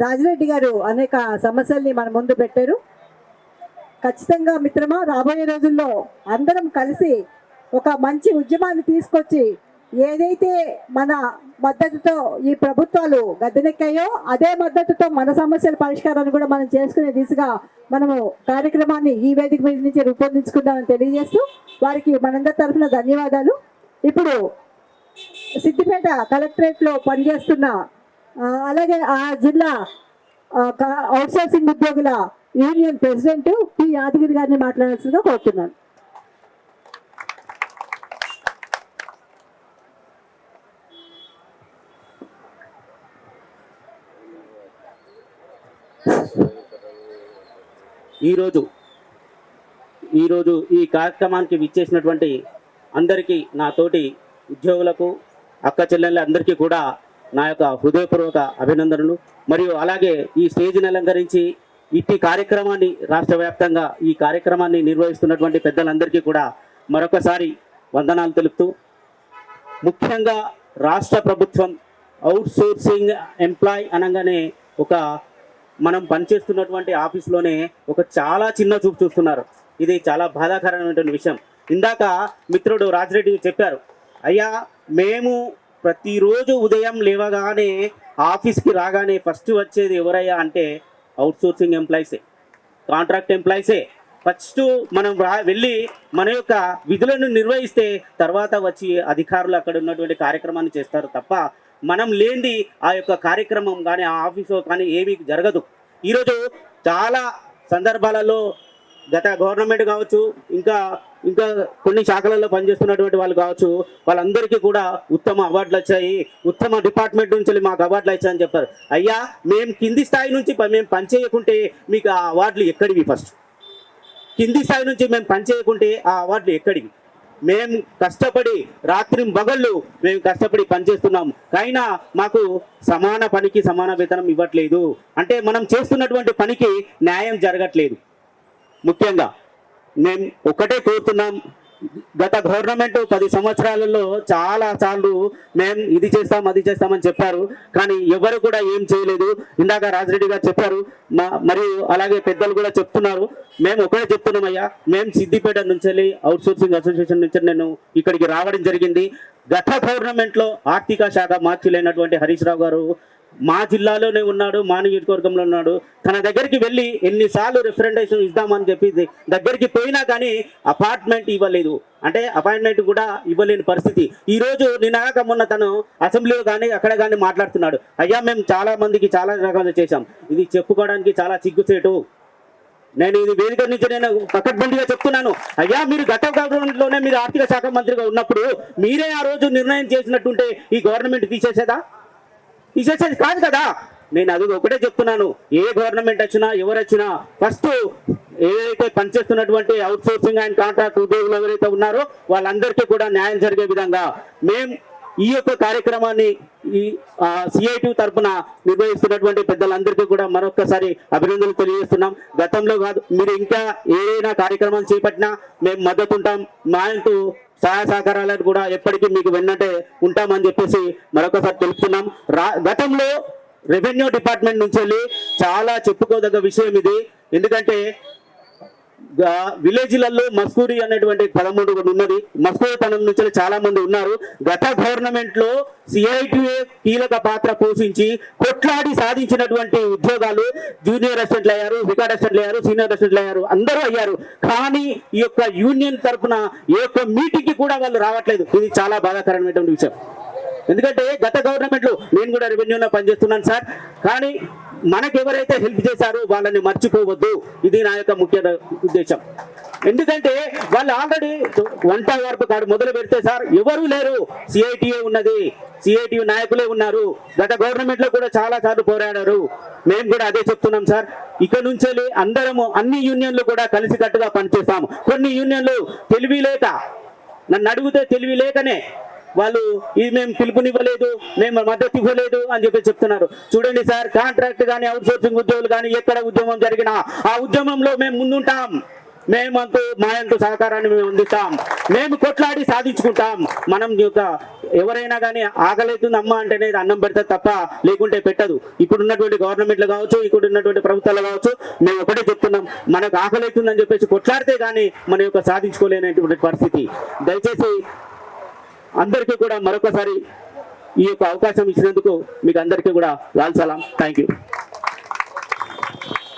రాజిరెడ్డి గారు అనేక సమస్యల్ని మన ముందు పెట్టారు. ఖచ్చితంగా మిత్రమా రాబోయే రోజుల్లో అందరం కలిసి ఒక మంచి ఉద్యమాన్ని తీసుకొచ్చి ఏదైతే మన మద్దతుతో ఈ ప్రభుత్వాలు గద్దెనెక్కాయో అదే మద్దతుతో మన సమస్యల పరిష్కారాన్ని కూడా మనం చేసుకునే దిశగా మనము కార్యక్రమాన్ని ఈ వేదిక మీద నుంచి రూపొందించుకుందామని తెలియజేస్తూ వారికి మనందరి తరఫున ధన్యవాదాలు. ఇప్పుడు సిద్దిపేట కలెక్టరేట్లో పనిచేస్తున్న అలాగే ఆ జిల్లా అవుట్ సోర్సింగ్ ఉద్యోగుల యూనియన్ ప్రెసిడెంట్ పి. యాదగిరి గారిని మాట్లాడాల్సిందిగా కోరుతున్నాను. ఈరోజు ఈరోజు ఈ కార్యక్రమానికి విచ్చేసినటువంటి అందరికీ నా తోటి ఉద్యోగులకు అక్క చెల్లెళ్ళ అందరికీ కూడా నా యొక్క హృదయపూర్వక అభినందనలు. మరియు అలాగే ఈ స్టేజ్ని అలంకరించి ఇట్టి కార్యక్రమాన్ని రాష్ట్ర వ్యాప్తంగా ఈ కార్యక్రమాన్ని నిర్వహిస్తున్నటువంటి పెద్దలందరికీ కూడా మరొకసారి వందనాలు తెలుపుతూ ముఖ్యంగా రాష్ట్ర ప్రభుత్వం అవుట్ సోర్సింగ్ ఎంప్లాయ్ అనగానే ఒక మనం పనిచేస్తున్నటువంటి ఆఫీస్లోనే ఒక చాలా చిన్న చూపు చూస్తున్నారు. ఇది చాలా బాధాకరమైనటువంటి విషయం. ఇందాక మిత్రుడు రాజిరెడ్డి చెప్పారు అయ్యా మేము ప్రతిరోజు ఉదయం లేవగానే ఆఫీస్కి రాగానే ఫస్ట్ వచ్చేది ఎవరయ్యా అంటే అవుట్సోర్సింగ్ ఎంప్లాయీసే కాంట్రాక్ట్ ఎంప్లాయీసే. ఫస్ట్ మనం రా వెళ్ళి మన యొక్క విధులను నిర్వహిస్తే తర్వాత వచ్చి అధికారులు అక్కడ ఉన్నటువంటి కార్యక్రమాన్ని చేస్తారు తప్ప మనం లేనిది ఆ యొక్క కార్యక్రమం కానీ ఆ ఆఫీసు కానీ ఏమీ జరగదు. ఈరోజు చాలా సందర్భాలలో గత గవర్నమెంట్ కావచ్చు ఇంకా ఇంకా కొన్ని శాఖలలో పనిచేస్తున్నటువంటి వాళ్ళు కావచ్చు వాళ్ళందరికీ కూడా ఉత్తమ అవార్డులు వచ్చాయి. ఉత్తమ డిపార్ట్మెంట్ నుంచి మాకు అవార్డులు వచ్చాయని చెప్పారు. అయ్యా మేము కింది స్థాయి నుంచి మేము పనిచేయకుంటే మీకు ఆ అవార్డులు ఎక్కడివి ఫస్ట్ కింది స్థాయి నుంచి మేము పనిచేయకుంటే ఆ అవార్డులు ఎక్కడివి? మేము కష్టపడి రాత్రి పగళ్ళు మేము కష్టపడి పనిచేస్తున్నాం. అయినా మాకు సమాన పనికి సమాన వేతనం ఇవ్వట్లేదు. అంటే మనం చేస్తున్నటువంటి పనికి న్యాయం జరగట్లేదు. ముఖ్యంగా మేము ఒకటే కోరుతున్నాం గత గవర్నమెంట్ పది సంవత్సరాలలో చాలా సార్లు మేము ఇది చేస్తాం అది చేస్తామని చెప్పారు. కానీ ఎవరు కూడా ఏం చేయలేదు. ఇందాక రాజరెడ్డి గారు చెప్పారు మా- మరియు అలాగే పెద్దలు కూడా చెప్తున్నారు. మేము ఒకటే చెప్తున్నామయ్యా మేము సిద్దిపేట నుంచి వెళ్ళి అవుట్ సోర్సింగ్ అసోసియేషన్ నుంచి నేను ఇక్కడికి రావడం జరిగింది. గత గవర్నమెంట్లో ఆర్థిక శాఖ మార్చిలేనటువంటి హరీష్ రావు గారు మా జిల్లాలోనే ఉన్నాడు మా నియోజకవర్గంలో ఉన్నాడు. తన దగ్గరికి వెళ్ళి ఎన్నిసార్లు రిఫరెండేషన్ ఇద్దామని చెప్పి దగ్గరికి పోయినా కానీ అపార్ట్మెంట్ ఇవ్వలేదు. అంటే అపాయింట్మెంట్ కూడా ఇవ్వలేని పరిస్థితి. ఈ రోజు నినాక మొన్న తను అసెంబ్లీలో కానీ అక్కడ కానీ మాట్లాడుతున్నాడు. అయ్యా మేము చాలా మందికి చాలా రకాలు చేశాం. ఇది చెప్పుకోవడానికి చాలా సిగ్గుచేటు. నేను ఇది వేదిక నుంచి నేను పకడ్బందీగా చెప్తున్నాను. అయ్యా మీరు గత గవర్నమెంట్లోనే మీరు ఆర్థిక శాఖ మంత్రిగా ఉన్నప్పుడు మీరే ఆ రోజు నిర్ణయం చేసినట్టుంటే ఈ గవర్నమెంట్ తీసేసేదా? తీసేసేది కాదు కదా. నేను అది ఒకటే చెప్తున్నాను. ఏ గవర్నమెంట్ వచ్చినా ఎవరు వచ్చినా ఫస్ట్ ఏదైతే పనిచేస్తున్నటువంటి అవుట్ సోర్సింగ్ అండ్ కాంట్రాక్ట్ ఉద్యోగులు ఎవరైతే ఉన్నారో వాళ్ళందరికీ కూడా న్యాయం జరిగే విధంగా మేము ఈ యొక్క కార్యక్రమాన్ని ఈ సిఐటి తరపున నిర్వహిస్తున్నటువంటి పెద్దలందరికీ కూడా మరొకసారి అభినందనలు తెలియజేస్తున్నాం. గతంలో కాదు మీరు ఇంకా ఏదైనా కార్యక్రమాలు చేపట్టినా మేము మద్దతు ఉంటాం మా ఇంటూ సహాయ సహకారాలను కూడా ఎప్పటికీ మీకు వెన్నట్టే ఉంటామని చెప్పేసి మరొకసారి తెలుపుతున్నాం. రా గతంలో రెవెన్యూ డిపార్ట్మెంట్ నుంచి వెళ్ళి చాలా చెప్పుకోదగ్గ విషయం ఇది. ఎందుకంటే విలేజ్లలో మస్కూరి అనేటువంటి పదమూడు ఒకటి ఉన్నది. మస్కూరి తనం నుంచి చాలా మంది ఉన్నారు. గత గవర్నమెంట్లో సిఐటిఏ కీలక పాత్ర పోషించి కొట్లాడి సాధించినటువంటి ఉద్యోగాలు జూనియర్ అసిస్టెంట్లు అయ్యారు రికార్డ్ అసిస్టెంట్లు అయ్యారు సీనియర్ అసిస్టెంట్లు అయ్యారు అందరూ అయ్యారు. కానీ ఈ యొక్క యూనియన్ తరపున ఏ యొక్క మీటింగ్కి కూడా వాళ్ళు రావట్లేదు. ఇది చాలా బాధాకరమైనటువంటి విషయం. ఎందుకంటే గత గవర్నమెంట్లో నేను కూడా రెవెన్యూలో పనిచేస్తున్నాను సార్. కానీ మనకు ఎవరైతే హెల్ప్ చేశారో వాళ్ళని మర్చిపోవద్దు. ఇది నా యొక్క ముఖ్య ఉద్దేశం. ఎందుకంటే వాళ్ళు ఆల్రెడీ వంట వరకు కాడు మొదలు పెడితే సార్ ఎవరూ లేరు. సిఐటిఏ ఉన్నది. సిఐటి నాయకులే ఉన్నారు. గత గవర్నమెంట్లో కూడా చాలా సార్లు పోరాడారు. మేము కూడా అదే చెప్తున్నాం సార్. ఇక నుంచి అందరము అన్ని యూనియన్లు కూడా కలిసికట్టుగా పనిచేస్తాము. కొన్ని యూనియన్లు తెలివి లేక నన్ను అడిగితే తెలివి లేకనే వాళ్ళు ఈ మేము పిలుపునివ్వలేదు మేము మద్దతు ఇవ్వలేదు అని చెప్పి చెప్తున్నారు. చూడండి సార్ కాంట్రాక్ట్ కానీ అవుట్ సోర్సింగ్ ఉద్యోగులు కానీ ఎక్కడ ఉద్యమం జరిగినా ఆ ఉద్యమంలో మేము ముందుంటాం. మేము అంటూ మాయంతో సహకారాన్ని మేము అందిస్తాం. మేము కొట్లాడి సాధించుకుంటాం. మనం యొక్క ఎవరైనా కానీ ఆకలైతుంది అమ్మ అంటేనే అన్నం పెడతా తప్ప లేకుంటే పెట్టదు. ఇప్పుడు ఉన్నటువంటి గవర్నమెంట్లు కావచ్చు ఇక్కడ ఉన్నటువంటి ప్రభుత్వాలు కావచ్చు మేము ఒకటే చెప్తున్నాం. మనకు ఆకలైతుందని చెప్పేసి కొట్లాడితే కానీ మన యొక్క సాధించుకోలేనటువంటి పరిస్థితి. దయచేసి అందరికీ కూడా మరొకసారి ఈ యొక్క అవకాశం ఇచ్చినందుకు మీకు అందరికీ కూడా లాల్ సలాం. థ్యాంక్